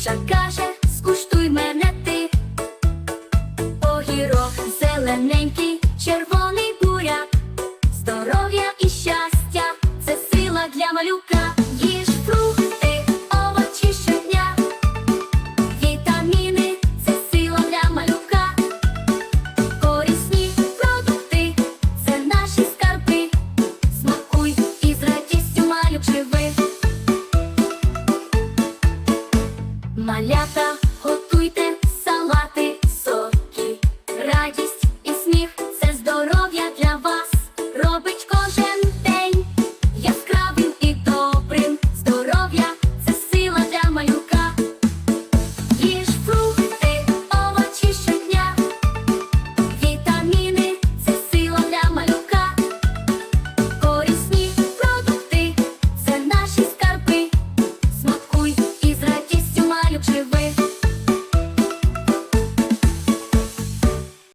груша каже, скуштуй мене ти, огірок зелененький, червоний буряк, здоров'я. малята.